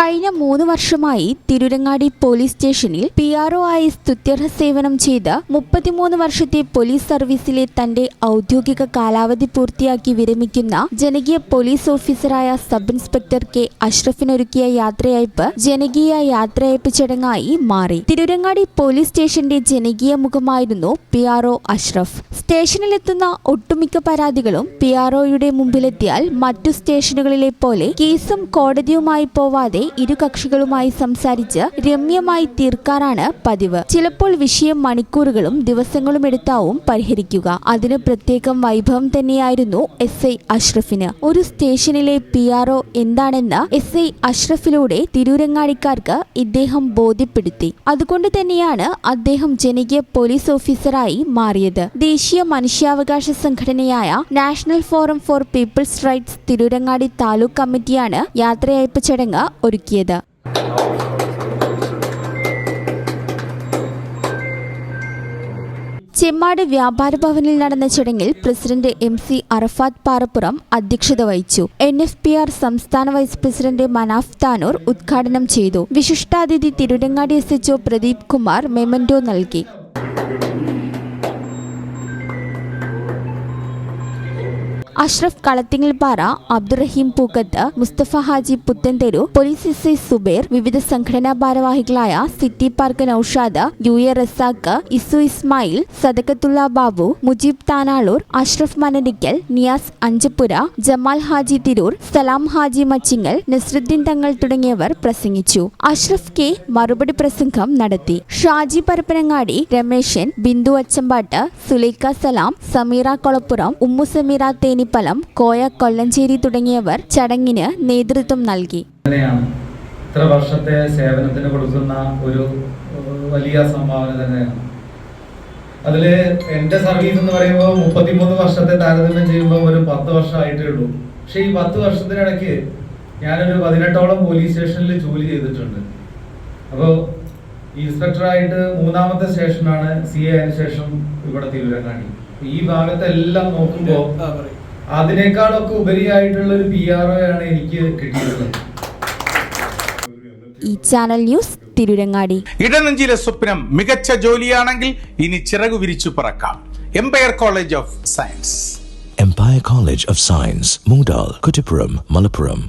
കഴിഞ്ഞ മൂന്ന് വർഷമായി തിരുരങ്ങാടി പോലീസ് സ്റ്റേഷനിൽ പി ആർ ഒ ആയി സ്തുത്യർഹ സേവനം ചെയ്ത മുപ്പത്തിമൂന്ന് വർഷത്തെ പോലീസ് സർവീസിലെ തന്റെ ഔദ്യോഗിക കാലാവധി പൂർത്തിയാക്കി വിരമിക്കുന്ന ജനകീയ പോലീസ് ഓഫീസറായ സബ് ഇൻസ്പെക്ടർ കെ അഷ്റഫിനൊരുക്കിയ യാത്രയയപ്പ് ജനകീയ യാത്രയയപ്പ് ചടങ്ങായി മാറി. തിരുരങ്ങാടി പോലീസ് സ്റ്റേഷന്റെ ജനകീയ മുഖമായിരുന്നു പി ആർ ഒ അഷ്റഫ്. സ്റ്റേഷനിലെത്തുന്ന ഒട്ടുമിക്ക പരാതികളും പി ആർ ഒയുടെ മുമ്പിലെത്തിയാൽ മറ്റു സ്റ്റേഷനുകളിലെ പോലെ കേസും കോടതിയുമായി പോവാതെ ഇരു കക്ഷികളുമായി സംസാരിച്ച് രമ്യമായി തീർക്കാറാണ് പതിവ്. ചിലപ്പോൾ വിഷയം മണിക്കൂറുകളും ദിവസങ്ങളും എടുത്താവും പരിഹരിക്കുക. അതിന് പ്രത്യേകം വൈഭവം തന്നെയായിരുന്നു എസ് ഐ അഷ്റഫിന്. ഒരു സ്റ്റേഷനിലെ പി ആർ ഒ എന്താണെന്ന് എസ് ഐ അഷ്റഫിലൂടെ തിരൂരങ്ങാടിക്കാർക്ക് ഇദ്ദേഹം ബോധ്യപ്പെടുത്തി. അതുകൊണ്ട് തന്നെയാണ് അദ്ദേഹം ജനകീയ പോലീസ് ഓഫീസറായി മാറിയത്. ദേശീയ മനുഷ്യാവകാശ സംഘടനയായ national forum for people's rights Tirurangadi taluk കമ്മിറ്റിയാണ് യാത്രയയപ്പ് ചടങ്ങ് ഒരുക്കിയത്. ചെമ്മാട് വ്യാപാര ഭവനിൽ നടന്ന ചടങ്ങിൽ president M C Arafat Parappuram അധ്യക്ഷത വഹിച്ചു. എൻ എഫ് പി ആർ സംസ്ഥാന വൈസ് പ്രസിഡന്റ് മനാഫ് താനൂർ ഉദ്ഘാടനം ചെയ്തു. വിശിഷ്ടാതിഥി Tirurangadi S H O Pradeep Kumar memento നൽകി. Ashraf Kalathingalpara Abdurahim Pookkath Musthafa Haji Puthentheru police S I Zubair വിവിധ സംഘടനാ ഭാരവാഹികളായ city park Naushad U A Razak Isu Ismail Sadakkathulla Babu Mujeeb Tanalur Ashraf Manarikkal Niyas Anchappura Jamal Haji Tirur Salam Haji Machingal Nasruddin Thangal തുടങ്ങിയവർ പ്രസംഗിച്ചു. Ashraf K മറുപടി പ്രസംഗം നടത്തി. ഷാജി പരപ്പനങ്ങാടി രമേശൻ ബിന്ദു അച്ചമ്പാട്ട് സുലൈക്ക സലാം സമീറ കൊളപ്പുറം ഉമ്മു സമീറ തേനിപ്പലം കോയ കൊല്ലഞ്ചേരി തുടങ്ങിയവർ ചടങ്ങിന് നേതൃത്വം നൽകി. ഇത്ര വർഷത്തെ സേവനത്തിന് കൊടുക്കുന്ന ഒരു വലിയ സംഭാവന തന്നെയാണ്. അതിൽ എന്റെ സർവീസ് എന്ന് പറയുമ്പോൾ മുപ്പത്തിമൂന്ന് വർഷത്തെ താരതമ്യം ചെയ്യുമ്പോൾ ഒരു പത്ത് വർഷമായിട്ടേ ഉള്ളൂ. പക്ഷേ ഈ പത്ത് വർഷത്തിനിടയ്ക്ക് ഞാനൊരു പതിനെട്ടോളം പോലീസ് സ്റ്റേഷനിൽ ജോലി ചെയ്തിട്ടുണ്ട്. അപ്പോൾ ഇൻസ്പെക്ടറായിട്ട് മൂന്നാമത്തെ സ്റ്റേഷനാണ് സി എ അതിന് ശേഷം ഇവിടെ തിരുവരങ്ങാടി ഈ ഭാഗത്തെല്ലാം നോക്കുമ്പോൾ അതിനേക്കാളൊക്കെ ഉപരിയായിട്ടുള്ള ഒരു പി ആർ ഒ ആണ് എനിക്ക് കിട്ടിയത് ഈ ചാനൽ ന്യൂസ് തിരുരങ്ങാടി. ഇടനെഞ്ചിലെ സ്വപ്നം മികച്ച ജോലിയാണെങ്കിൽ ഇനി ചിറകു വിരിച്ചു പറക്കാം. Empire college of science Empire college of science Mungdal, Kuttipuram, Malappuram.